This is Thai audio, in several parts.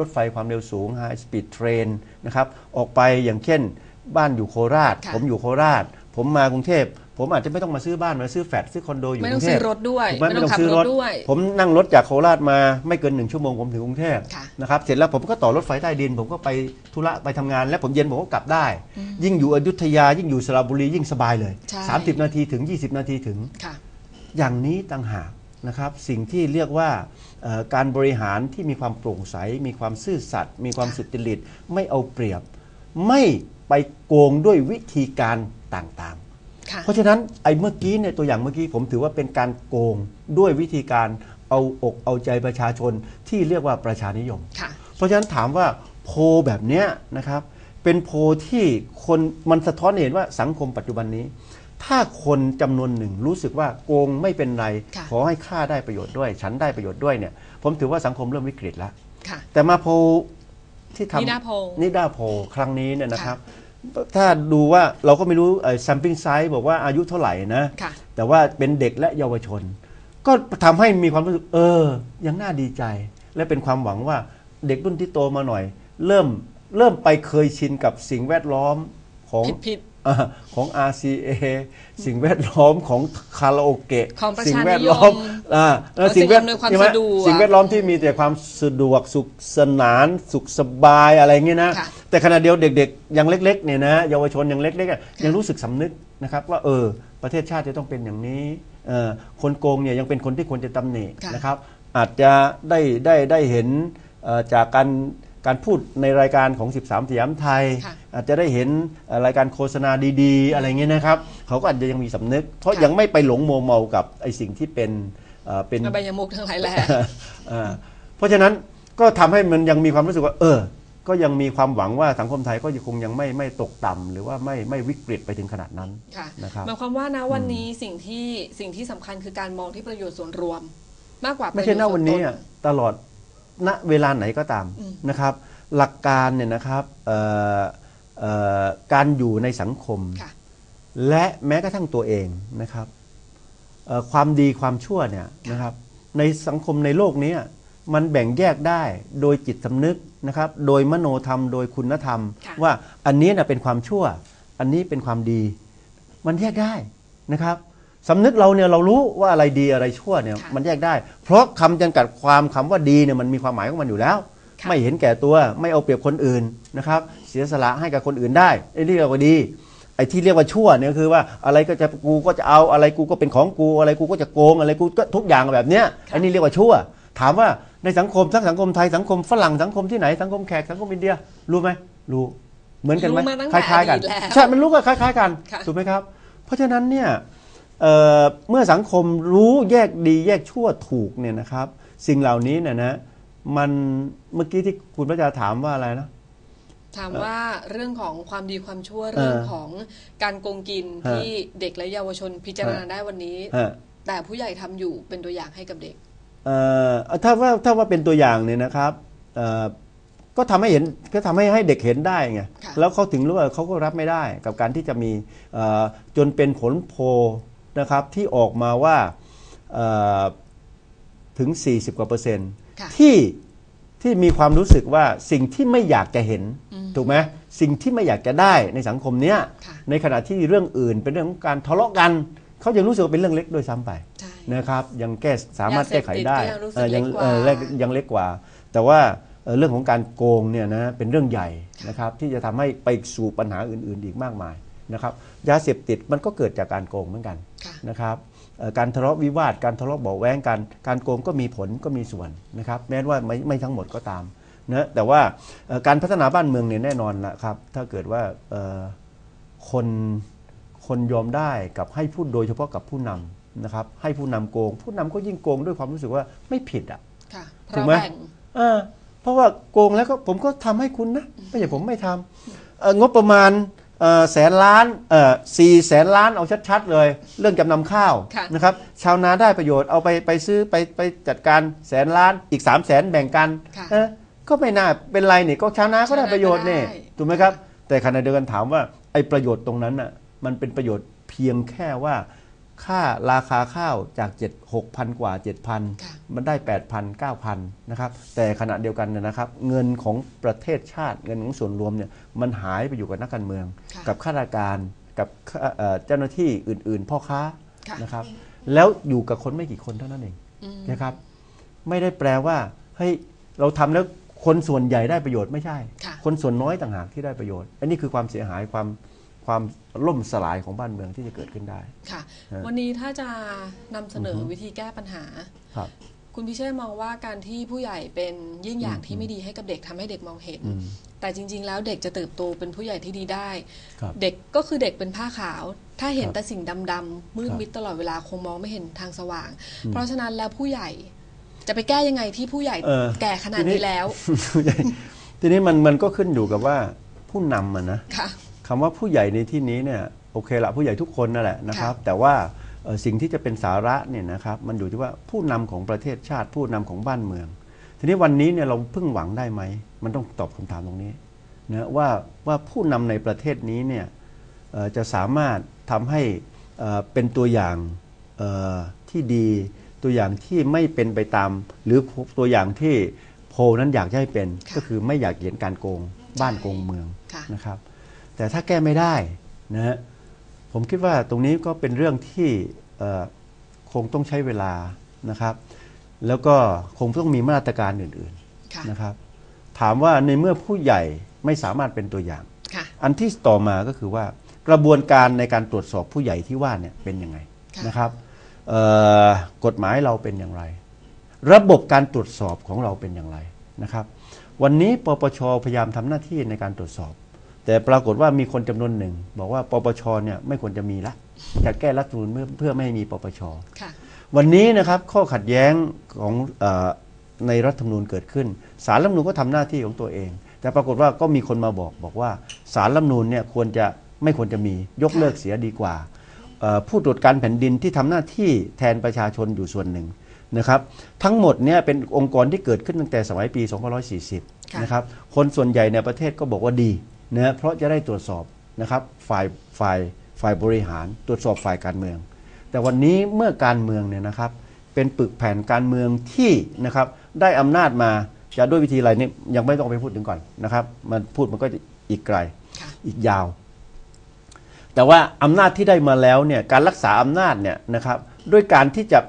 รถไฟความเร็วสูง High Speed Train นะครับออกไปอย่างเช่น บ้านอยู่โคราช ค่ะ ผมอยู่โคราช ผมมากรุงเทพ ผมอาจจะไม่ต้องมาซื้อบ้านมาซื้อแฟลตซื้อคอนโดอยู่ไม่กต้อรุงงเทซื้พอรถด้วย ถูกไหมไม่ไม่ต้ต้อองงขับซื้อรรถถด้วย ผมนั่งรถจากโคราชมาไม่เกินหนึ่งชั่วโมงผมถึงกรุงเทพค่ะนะครับเสร็จแล้วผมก็ต่อรถไฟใต้ดิน ผมก็ไปธุระไปทำงาน แล้วผมเย็นผมก็กลับได้ ยิ่งอยู่อยุธยา ยิ่งอยู่สระบุรียิ่งสบายเลย ใช่ 30 นาทีถึง 20 นาทีถึง ค่ะ อย่างนี้ต่างหากนะครับสิ่งที่เรียกว่าเอ่อการบริหารที่มีความโปร่งใส มีความซื่อสัตย์มีความค่ะสุจริต ไม่เอาเปรียบ ไม่ไปโกงด้วยวิธีการต่างค่ะๆเพราะฉะนั้นไอ้เมื่อกี้เนี่ยตัวอย่างเมื่อกี้ผมถือว่าเป็นการโกงด้วยวิธีการเอาอกเอาใจประชาชนที่เรียกว่าประชานิยมค่ะเพราะฉะนั้นถามว่าโพลแบบเนี้ยนะครับเป็นโพลที่คนมันสะท้อนให้เห็นว่าสังคมปัจจุบันนี้ ถ้าคนจำนวนหนึ่งรู้สึกว่าโกงไม่เป็นไรค่ะขอให้ข้าได้ประโยชน์ด้วย ฉันได้ประโยชน์ด้วยเนี่ย ผมถือว่าสังคมเริ่มวิกฤตแล้วค่ะแต่มาโพลที่ทำนิดาโพลนิดาโพลครั้งนี้เนี่ยนะครับ ถ้าดูว่าเราก็ไม่รู้ซัมปิ้งไซส์บอกว่าอายุเท่าไหร่นะค่ะแต่ว่าเป็นเด็กและเยาวชน ก็ทำให้มีความรู้สึก เออ ยังน่าดีใจ และเป็นความหวังว่าเด็กรุ่นที่โตมาหน่อย เริ่มเริ่มไปเคยชินกับสิ่งแวดล้อมของผิดผิดอ่า ของ RCA สิ่งแวดล้อมของคาราโอเกะของประชานิยมสิ่งแวดล้อมอ่าแล้วสิ่งอำนวยความใช่ไหสะดวกสิ่งแวดล้อมที่มีแต่ความสะดวกสุขสนานสุขสบายอะไรเงี้ยนะ ค่ะ แต่ขณะเดียวเด็กๆ ยังเล็กๆเนี่ยนะเยาวชนยังเล็กๆอะยังรู้สึกสำนึกนะครับว่าเออประเทศชาติจะต้องเป็นอย่างนี้เอ่อคนโกงเนี่ยยังเป็นคนที่ควรจะตำหนิค่ะ นะครับ อาจจะได้ได้ได้เห็นเอ่อจากการ การพูดในรายการของ 13สยามไทยค่ะอาจจะได้เห็นเอ่อรายการโฆษณาดีๆ อะไรเงี้ยนะครับเขาก็อาจจะยังมีสำนึก เพราะค่ะยังไม่ไปหลงโมวเมากับไอ้สิ่งที่เป็นเอ่อเป็นอบายมุกทั้งหลายแหละอ่าเพราะฉะนั้นก็ทำให้มันยังมีความรู้สึกว่า เออ ก็ยังมีความหวังว่าสังคมไทยก็ยังคงยังไม่ไม่ตกต่ำหรือว่าไม่ไม่วิกฤตไปถึงขนาดนั้นค่ะนะครับหมายความว่านะวันนี้สิ่งที่สิ่งที่สำคัญคือการมองที่ประโยชน์ส่วนรวม มากกว่าไม่ใช่ณประโยชวันนี้ส่อะตลอด ณเวลาไหนก็ตามอืมนะครับ หลักการเนี่ยนะครับเอ่อเอ่อการอยู่ในสังคมค่ะและแม้กระทั่งตัวเองนะครับเอ่อความดีความชั่วเนี่ยนะครับ ในสังคมในโลกนี้มันแบ่งแยกได้โดยจิตสำนึกนะครับ โดยมโนธรรม โดยคุณธรรมค่ะว่าอันนี้นะเป็นความชั่ว อันนี้เป็นความดี มันแยกได้นะครับ สำนึกเราเนี่ยเรารู้ว่าอะไรดีอะไรชั่วเนี่ยค่ะมันแยกได้ เพราะคำจำกัดความคำว่าดีเนี่ยมันมีความหมายของมันอยู่แล้วค่ะไม่เห็นแก่ตัวไม่เอาเปรียบคนอื่นนะครับ เสียสละให้กับคนอื่นได้ไอ้นี่เราก็ดีไอ้ที่เรียกว่าชั่วเนี่ยคือว่าอะไรก็จะกูก็จะเอาอะไรกูก็เป็นของกูอะไรกูก็จะโกงอะไรกูก็ทุกอย่างแบบเนี้ยไอ้นี่เรียกว่าชั่ว ถามว่าในสังคมทั้งสังคมไทยสังคมฝรั่งสังคมที่ไหนสังคมแขกสังคมอินเดียรู้ไหมรู้เหมือนกันไหมรู้มาตั้งคแต่ล้ายๆกันอดีตแล้วใช่มันรู้ก็คล้าย ๆ กันค่ะถูกไหมครับ เพราะฉะนั้นเนี่ย เอ่อเมื่อสังคมรู้แยกดีแยกชั่วถูกเนี่ยนะครับ สิ่งเหล่านี้เนี่ยนะมันเมื่อกี้ที่คุณพระจาถามว่าอะไรนะถามว่าเรื่องของความดีความชั่วเรื่องของการโกงกินฮะที่เด็กและเยาวชนพิจารณาได้วันนี้ฮะแต่ผู้ใหญ่ทำอยู่เป็นตัวอย่างให้กับเด็กเอ่อถ้าว่าถ้าว่าเป็นตัวอย่างเนี่ยนะครับเอ่อก็ทำให้เห็นก็ทำให้ให้เด็กเห็นได้ไงค่ะแล้วเขาถึงรู้ว่าเขาก็รับไม่ได้กับการที่จะมีเอ่อจนเป็นผลโพล นะครับที่ออกมาว่าเอ่อถึง 40 กว่าเปอร์เซ็นต์ค่ะที่ที่มีความรู้สึกว่าสิ่งที่ไม่อยากจะเห็นอืมถูกไหมสิ่งที่ไม่อยากจะได้ในสังคมเนี้ยค่ะในขณะที่เรื่องอื่นเป็นเรื่องของการทะเลาะกันเขายังรู้สึกว่าเป็นเรื่องเล็กด้วยซ้ำไปใช่นะครับยังแก้สามารถแก้ไขได้ยาเสพติดก็ยังรู้สึกเอ่อยังเล็กกว่าเอ่อเล็กยังเล็กกว่า แต่ว่าเอ่อเรื่องของการโกงเนี่ยนะเป็นเรื่องใหญ่นะครับที่จะทำให้ไปสู่ปัญหาอื่น ๆ อีกมากมาย นะครับยาเสพติดมันก็เกิดจากการโกงเหมือนกันค่ะนะครับเอ่อการทะเลาะวิวาทการทะเลาะเบาะแว้งกันการโกงก็มีผลก็มีส่วนนะครับแม้ว่าไม่ไม่ทั้งหมดก็ตามนะแต่ว่าเอ่อการพัฒนาบ้านเมืองเนี่ยแน่นอนนะครับถ้าเกิดว่าเอ่อคนคนยอมได้กับให้พูดโดยเฉพาะกับผู้นำนะครับให้ผู้นำโกง ผู้นำก็ยิ่งโกงด้วยความรู้สึกว่าไม่ผิดอะค่ะเพถูราะกไหมแบ่งเออเพราะว่าโกงแล้วก็ผมก็ทำให้คุณนะไม่ใช่ผมไม่ทำเอ่องบประมาณเอ่อ แสนล้านเอ่อสี่แสนล้านเอาชัดๆเลย เรื่องจำนำข้าวค่ะนะครับชาวนาได้ประโยชน์เอาไปไปซื้อไปไปจัดการแสนล้านอีก3ามแสนแบ่งกันค่ะเออก็ไม่น่าเป็นไรนี่ก็ชาวนาก็ได้ประโยชน์นี่ชาวนาก็ได้ถูกไหมครับ แต่ขณะเดียวกันถามว่าไอ้ประโยชน์ตรงนั้นน่ะมันเป็นประโยชน์เพียงแค่ว่า ค่าราคาข้าวจาก 7 6,000 กว่าค่ะ7,000 มันได้ 8,000 9,000 นะครับ แต่ขณะเดียวกันเนยนะครับ เงินของประเทศชาติเงินของส่วนรวมเนี่ยมันหายไปอยู่กับนักการเมืองค่ะกับข้าราชการกับข้าเอ่อเจ้าหน้าที่อื่น ๆ พ่อค้าค่ะนะครับ แล้วอยู่กับคนไม่กี่คนเท่านั้นเองอืมนะครับ ไม่ได้แปลว่าเฮ้ยเราทำแล้วคนส่วนใหญ่ได้ประโยชน์ไม่ใช่ค่ะคนส่วนน้อยต่างหากที่ได้ประโยชน์ อันนี้คือความเสียหายความ ความล่มสลายของบ้านเมืองที่จะเกิดขึ้นได้ ค่ะฮะวันนี้ถ้าจะนำเสนอวิธีแก้ปัญหา ครับ คุณพิเชษมองว่าการที่ผู้ใหญ่เป็นเยี่ยงอย่างที่ไม่ดีให้กับเด็กทำให้เด็กมองเห็น อืม แต่จริง ๆ แล้วเด็กจะเติบโตเป็นผู้ใหญ่ที่ดีได้ ครับ เด็กก็คือเด็กเป็นผ้าขาว ถ้าเห็นครับแต่สิ่งดำๆมืดครับมิดตลอดเวลาคงมองไม่เห็นทางสว่างอืมเพราะฉะนั้นแล้วผู้ใหญ่จะไปแก้ยังไงที่ผู้ใหญ่เออ แก่ขนาดทีนี้นี้แล้ว ทีนี้มันมันก็ขึ้นอยู่กับว่าผู้นำอะนะ ค่ะ คำว่าผู้ใหญ่ในที่นี้เนี่ยโอเคละผู้ใหญ่ทุกคนนั่นแหละนะครับ แต่ว่าเอ่อสิ่งที่จะเป็นสาระเนี่ยนะครับมันอยู่ที่ว่าผู้นำของประเทศชาติผู้นำของบ้านเมือง ทีนี้วันนี้เนี่ยเราพึ่งหวังได้ไหม มันต้องตอบคำถามตรงนี้นะว่าว่าผู้นำในประเทศนี้เนี่ยเอ่อจะสามารถทำให้เอ่อเป็นตัวอย่างเอ่อที่ดีตัวอย่างที่ไม่เป็นไปตาม หรือตัวอย่างที่โพลนั้นอยากจะให้เป็นค่ะก็คือไม่อยากเห็นการโกงบ้านโกงเมืองค่ะนะครับ แต่ถ้าแก้ไม่ได้นะฮะผมคิดว่าตรงนี้ก็เป็นเรื่องที่เอ่อคงต้องใช้เวลานะครับ แล้วก็คงต้องมีมาตรการอื่นค่ะๆนะครับ ถามว่าในเมื่อผู้ใหญ่ไม่สามารถเป็นตัวอย่างค่ะอันที่ต่อมาก็คือว่ากระบวนการในการตรวจสอบผู้ใหญ่ที่ว่าเนี่ยเป็นยังไงค่ะนะครับเอ่อกฎหมายเราเป็นอย่างไร ระบบการตรวจสอบของเราเป็นอย่างไรนะครับ วันนี้ปปชพยายามทำหน้าที่ในการตรวจสอบ แต่ปรากฏว่ามีคนจำนวนหนึ่ง บอกว่าปปชเนี่ยไม่ควรจะมีละจะแก้รัฐธรรมนูญเพื่อเพื่อไม่ให้มีปปชค่ะวันนี้นะครับข้อขัดแย้งของเออในรัฐธรรมนูญเกิดขึ้นสารรัฐธรรมนูญก็ทำหน้าที่ของตัวเอง แต่ปรากฏว่าก็มีคนมาบอกบอกว่าสารรัฐธรรมนูญเนี่ยควรจะไม่ควรจะมียกเลิกเสียดีกว่าเอ่อผู้ตรวจการแผ่นดินที่ทำหน้าที่แทนประชาชนอยู่ส่วนหนึ่งนะครับ ทั้งหมดเนี่ยเป็นองค์กรที่เกิดขึ้นตั้งแต่สมัยปี 2540ค่ะนะครับ คนส่วนใหญ่ในประเทศก็บอกว่าดี นะเพราะจะได้ตรวจสอบนะครับฝ่ายฝ่ายฝ่ายบริหาร ตรวจสอบฝ่ายการเมือง แต่วันนี้เมื่อการเมืองเนี่ยนะครับเป็นปึกแผ่นการเมืองที่นะครับได้อำนาจมาจะด้วยวิธีอะไรนี่ยังไม่ต้องไปพูดถึงก่อนนะครับมันพูดมันก็อีกไกลค่ะอีกยาว แต่ว่าอำนาจที่ได้มาแล้วเนี่ยการรักษาอำนาจเนี่ยนะครับด้วยการที่จะ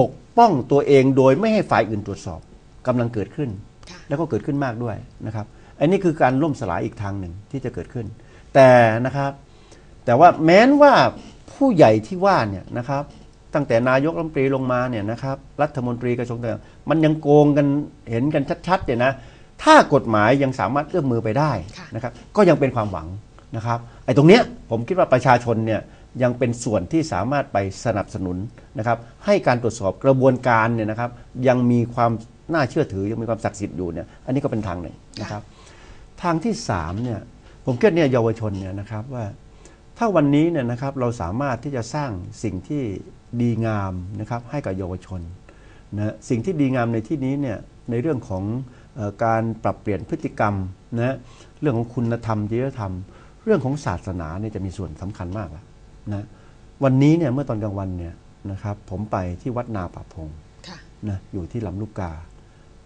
ปกป้องตัวเองโดยไม่ให้ฝ่ายอื่นตรวจสอบกำลังเกิดขึ้นค่ะแล้วก็เกิดขึ้นมากด้วยนะครับ อันนี้คือการล่มสลายอีกทางหนึ่งที่จะเกิดขึ้น แต่นะครับแต่ว่าแม้นว่าผู้ใหญ่ที่ว่าเนี่ยนะครับ ตั้งแต่นายกรัฐมนตรีลงมาเนี่ยนะครับรัฐมนตรีกระทรวงต่างมันยังโกงกันเห็นกันชัดๆเนี่ยนะถ้ากฎหมายยังสามารถเอื้อมมือไปได้นะครับ ก็ยังเป็นความหวังนะครับไอ้ตรงเนี้ยผมคิดว่าประชาชนเนี่ยยังเป็นส่วนที่สามารถไปสนับสนุนนะครับ ให้การตรวจสอบกระบวนการเนี่ยนะครับ ยังมีความน่าเชื่อถือยังมีความศักดิ์สิทธิ์อยู่เนี่ยอันนี้ก็เป็นทางหนึ่งนะครับ ทางที่สามเนี่ยผมคิดเนี่ยเยาวชนเนี่ยนะครับว่าถ้าวันนี้เนี่ยนะครับเราสามารถที่จะสร้างสิ่งที่ดีงามนะครับให้กับเยาวชนนะสิ่งที่ดีงามในที่นี้เนี่ยในเรื่องของเออการปรับเปลี่ยนพฤติกรรมนะเรื่องของคุณธรรมจริยธรรม เรื่องของศาสนาเนี่ยจะมีส่วนสำคัญมากละนะวันนี้เนี่ยเมื่อตอนกลางวันเนี่ยนะครับผมไปที่วัดนาป่าพงค่ะนะอยู่ที่ลำลูกกา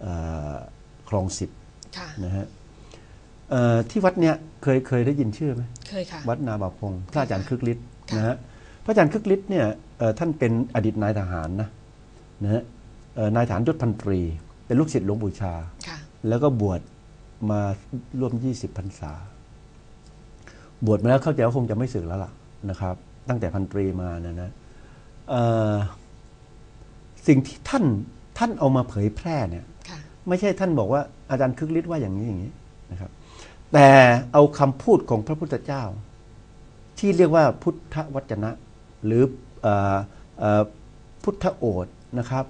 เอ่อคลองสิบค่ะนะฮะเอ่อ ที่วัดเนี้ยเคยเคยได้ยินชื่อไหมเคยค่ะ วัดนาบาพงพระอาจารย์คึกฤทธิ์ค่ะนะฮะพระอาจารย์คึกฤทธิ์เนี่ยเอ่อท่านเป็นอดีตนายทหารนะนะฮะเอ่อนายทหารยศพันตรี เป็นลูกศิษย์หลวงปู่ชาค่ะแล้วก็บวชมาร่วม 20พรรษา บวชมาแล้วเข้าใจว่าคงจะไม่สึกแล้วล่ะนะครับ ตั้งแต่พันตรีมานะนะเอ่อสิ่งที่ท่านท่านเอามาเผยแพร่เนี่ยค่ะไม่ใช่ท่านบอกว่าอาจารย์คึกฤทธิ์ว่าอย่างนี้อย่างนี้นะครับ แต่เอาคำพูดของพระพุทธเจ้า ที่เรียกว่าพุทธวจนะ หรือเออเอ่อพุทธโอษนะครับ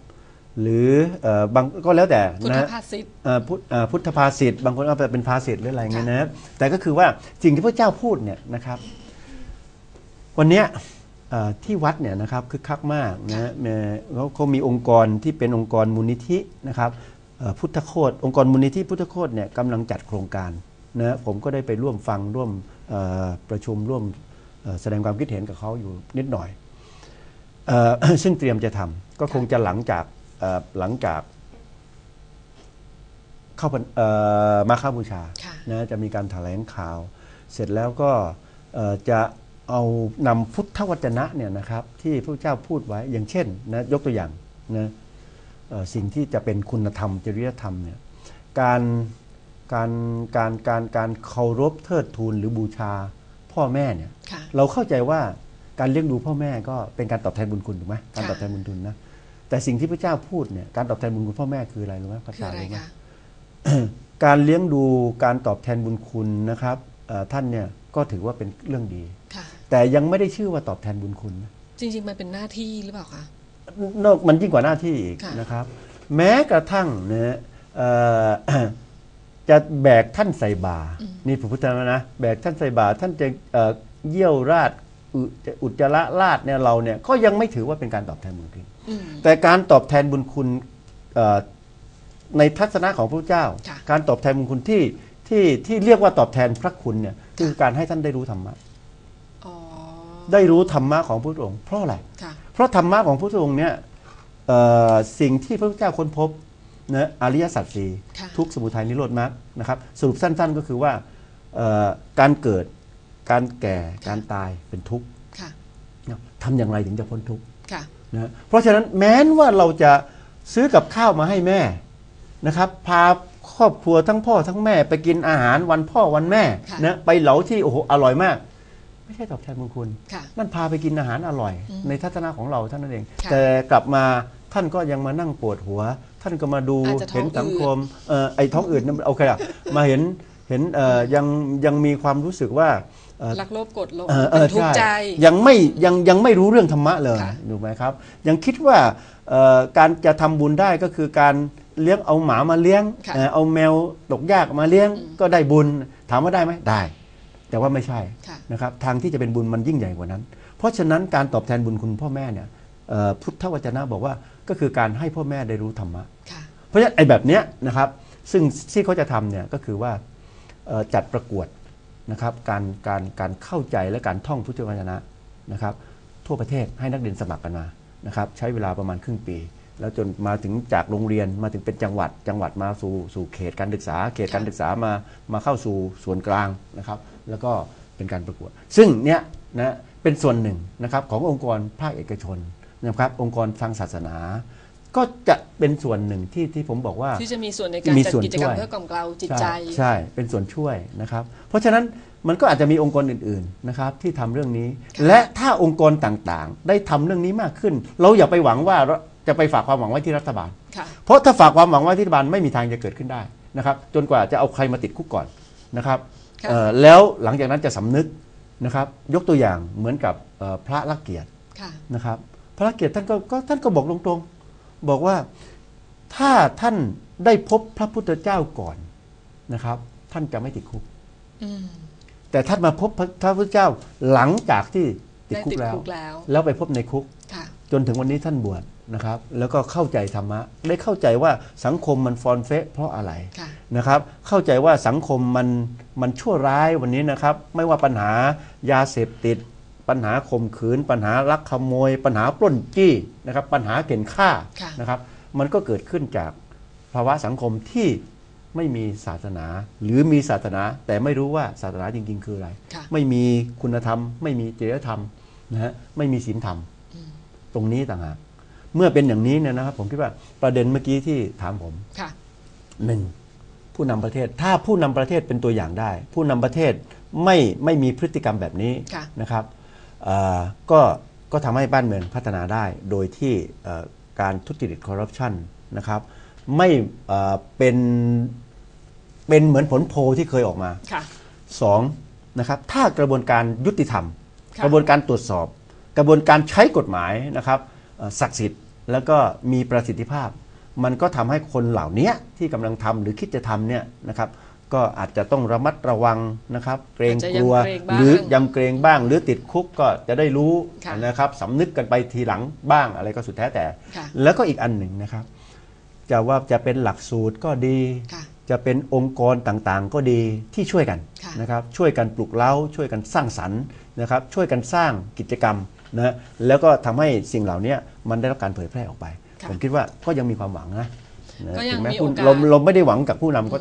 หรือเออบางก็แล้วแต่พุทธนะภาษิตเอ่อพุทธเอ่อพุทธภาษิตบางคนเอาไปเป็นภาษิตหรืออะไรเงี้ยนะแต่ก็คือว่าสิ่งที่พระเจ้าพูดเนี่ยนะครับ วันเนี้ยเอ่อที่วัดเนี่ยนะครับคือคักมากนะเอ่อเขาเขามีองค์กรที่เป็นองค์กรมูลนิธินะครับเอ่อพุทธโคดองค์กรมูลนิธิพุทธโคดเนี่ยกำลังจัดโครงการ นะผมก็ได้ไปร่วมฟังร่วมเอ่อประชุมร่วมเอ่อแสดงความคิดเห็นกับเขาอยู่นิดหน่อยเอ่อซึ่งเตรียมจะทำก็คงจะหลังจากเอ่อหลังจากเข้าพรรเอ่อมาค้าบูชาค่ะนะจะมีการแถลงข่าว เสร็จแล้วก็เอ่อจะเอานำพุทธวจนะเนี่ยนะครับ ที่พระเจ้าพูดไว้อย่างเช่นนะยกตัวอย่างนะเอ่อสิ่งที่จะเป็นคุณธรรมจริยธรรมเนี่ยการ การการการการเคารพเทิดทูนหรือบูชาพ่อแม่เนี่ยค่ะเราเข้าใจว่าการเลี้ยงดูพ่อแม่ก็เป็นการตอบแทนบุญคุณถูกไหมการค่ะตอบแทนบุญคุณนะแต่สิ่งที่พระเจ้าพูดเนี่ยการตอบแทนบุญคุณพ่อแม่คืออะไรรู้ไหมพระคือเจ้าอะไรรู้ไหมคะการเลี้ยงดูการตอบแทนบุญคุณนะครับเอ่อท่านเนี่ยก็ถือว่าเป็นเรื่องดีค่ะแต่ยังไม่ได้ชื่อว่าตอบแทนบุญคุณนะจริง ๆ มันเป็นหน้าที่หรือเปล่าคะนอกมันยิ่งกว่าหน้าที่อีกค่ะนะครับ แม้กระทั่งนะเอ่อ จะแบกท่านใส่บาตรนี่พระพุทธนะนะ แบกท่านใส่บาตรท่านจะเอ่อเยี่ยวราดอุอุจจาระราดเนี่ยเราเนี่ยก็ยังไม่ถือว่าเป็นการตอบแทนบุญคุณอืมแต่การตอบแทนบุญคุณเอ่อในทัศนะของพระเจ้าค่ะการตอบแทนบุญคุณที่ที่ที่เรียกว่าตอบแทนพระคุณเนี่ยคือการให้ท่านได้รู้ธรรมะอ๋อได้รู้ธรรมะของพระองค์เพราะอะไรค่ะเพราะธรรมะของพระองค์เนี่ยเอ่อสิ่งที่พระพุทธเจ้าค้นพบ นะอริยสัจสี่ค่ะทุกข์สมุทัยนิโรธมรรคนะครับสรุปสั้น ๆ ก็คือว่าเอ่อการเกิดการแก่การตายเป็นทุกข์ค่ะนะทำอย่างไรถึงจะพ้นทุกข์ค่ะนะเพราะฉะนั้นแม้นว่าเราจะซื้อกับข้าวมาให้แม่นะครับ พาครอบครัวทั้งพ่อทั้งแม่ ไปกินอาหารวันพ่อวันแม่ค่ะนะไปเหลาที่โอ้โหอร่อยมาก ไม่ใช่ตอบแทนบุญคุณค่ะนั่นพาไปกินอาหารอร่อยอืมในทัศนะของเราเท่านั้นเองค่ะแต่กลับมา ท่านก็ยังมานั่งปวดหัว ท่านก็มาดูอาจจะท้องเห็นสังคอืมเอ่อไอ้ท้องอืดนั่นโอเคอะมาเห็นเห็นเอ่อยังยังมีความรู้สึกว่าเอ่อรักโลภกดลงเออเอเป็อนทุกข์ใช่ใจยังไม่ยังยังไม่รู้เรื่องธรรมะเลยค่ะถูกไหมครับ ยังคิดว่าเอ่อการจะทำบุญได้ก็คือการเลี้ยงเอาหมามาเลี้ยงค่ะเอ่อเอาแมวตกยากมาเลี้ยงก็ได้บุญถามว่าได้ไหมได้ แต่ว่าไม่ใช่ค่ะนะครับทางที่จะเป็นบุญมันยิ่งใหญ่กว่านั้น เพราะฉะนั้นการตอบแทนบุญคุณพ่อแม่เนี่ยเอ่อพุทธวจนะบอกว่า ก็คือการให้พ่อแม่ได้รู้ธรรมะค่ะเพราะฉะนั้นไอ้แบบเนี้ยนะครับ ซึ่งที่เขาจะทำเนี่ยก็คือว่าเอ่อจัดประกวดนะครับการการการเข้าใจและการท่องพุทธวจนะนะครับ ทั่วประเทศให้นักเรียนสมัครกันมานะครับ ใช้เวลาประมาณครึ่งปี แล้วจนมาถึงจากโรงเรียนมาถึงเป็นจังหวัด จังหวัดมาสู่สู่เขตการศึกษา เขตการศึกษามามาเข้าสู่ส่วนกลางนะครับ แล้วก็เป็นการประกวด ซึ่งเนี้ยนะเป็นส่วนหนึ่งนะครับขององค์กรภาคเอกชน นะครับองค์กรทางศาสนา ก็จะเป็นส่วนหนึ่งที่ที่ผมบอกว่า ที่จะมีส่วนในการมีจัดส่วนกิจกรรมช่วยเพื่อกล่อมเกลาจิตใจใช่ใช่เป็นส่วนช่วยนะครับ เพราะฉะนั้นมันก็อาจจะมีองค์กรอื่นๆนะครับที่ทำเรื่องนี้ค่ะและถ้าองค์กรต่างๆ ได้ทำเรื่องนี้มากขึ้น เราอย่าไปหวังว่าเราจะไปฝากความหวังไว้ที่รัฐบาลค่ะเพราะถ้าฝากความหวังไว้ที่รัฐบาลไม่มีทางจะเกิดขึ้นได้นะครับจนกว่าจะเอาใครมาติดคุกก่อนนะครับค่ะเอ่อแล้วหลังจากนั้นจะสำนึกนะครับยกตัวอย่างเหมือนกับเอ่อพระลักเกียรติค่ะนะครับ พระเกียรติท่านก็ก็ท่านก็บอกตรงๆ บอกว่าถ้าท่านได้พบพระพุทธเจ้าก่อนนะครับ ท่านจะไม่ติดคุกอืมแต่ท่านมาพบพระพระพุทธเจ้าหลังจากที่ติดได้คุติกดแล้วคุกแล้ว แล้วไปพบในคุกค่ะจนถึงวันนี้ท่านบวชนะครับ แล้วก็เข้าใจธรรมะ ได้เข้าใจว่าสังคมมันฟอนเฟะเพราะอะไรค่ะนะครับ เข้าใจว่าสังคมมันมันชั่วร้ายวันนี้นะครับ ไม่ว่าปัญหายาเสพติด ปัญหาข่มขืน ปัญหาลักขโมย ปัญหาปล้นจี้นะครับปัญหาเก่นฆ่าค่ะนะครับมันก็เกิดขึ้นจากภาวะสังคมที่ไม่มีศาสนา หรือมีศาสนา แต่ไม่รู้ว่าศาสนาจริง ๆ คืออะไรค่ะไม่มีคุณธรรม ไม่มีจริยธรรมนะฮะไม่มีศีลธรรม ตรงนี้ต่างหากเมื่อเป็นอย่างนี้เนี่ยนะครับ ผมคิดว่าประเด็นเมื่อกี้ที่ถามผมค่ะหนึ่งผู้นำประเทศ ถ้าผู้นำประเทศเป็นตัวอย่างได้ ผู้นำประเทศไม่ไม่มีพฤติกรรมแบบนี้ค่ะนะครับเอ่อ ก็ก็ทำให้บ้านเมืองพัฒนาได้โดยที่เอ่อการทุจริตคอร์รัปชันนะครับไม่เอ่อเป็นเป็นเหมือนผลโพลที่เคยออกมาค่ะสองนะครับถ้ากระบวนการยุติธรรมค่ะกระบวนการตรวจสอบ กระบวนการใช้กฎหมายนะครับเอ่อศักดิ์สิทธิ์แล้วก็มีประสิทธิภาพ มันก็ทำให้คนเหล่านี้ที่กำลังทำหรือคิดจะทำเนี่ยนะครับ ก็อาจจะต้องระมัดระวังนะครับ เกรงกลัวอาจจะยำเกรงบ้างหรือยำเกรงบ้าง หรือติดคุกก็จะได้รู้ค่ะนะครับสำนึกกันไปทีหลังบ้างอะไรก็สุดแท้แต่ค่ะแล้วก็อีกอันหนึ่งนะครับ จะว่าจะเป็นหลักสูตรก็ดีค่ะจะเป็นองค์กรต่างๆ ก็ดีที่ช่วยกันค่ะนะครับ ช่วยกันปลุกเล้า ช่วยกันสร้างสรรค์นะครับ ช่วยกันสร้างกิจกรรมนะแล้วก็ทำให้สิ่งเหล่านี้มันได้รับการเผยแพร่ออกไปค่ะผมคิดว่าก็ยังมีความหวังนะนะก็ยังถึแม้มีผู้โอกาสเราเราไม่ได้หวังกับผู้นำก็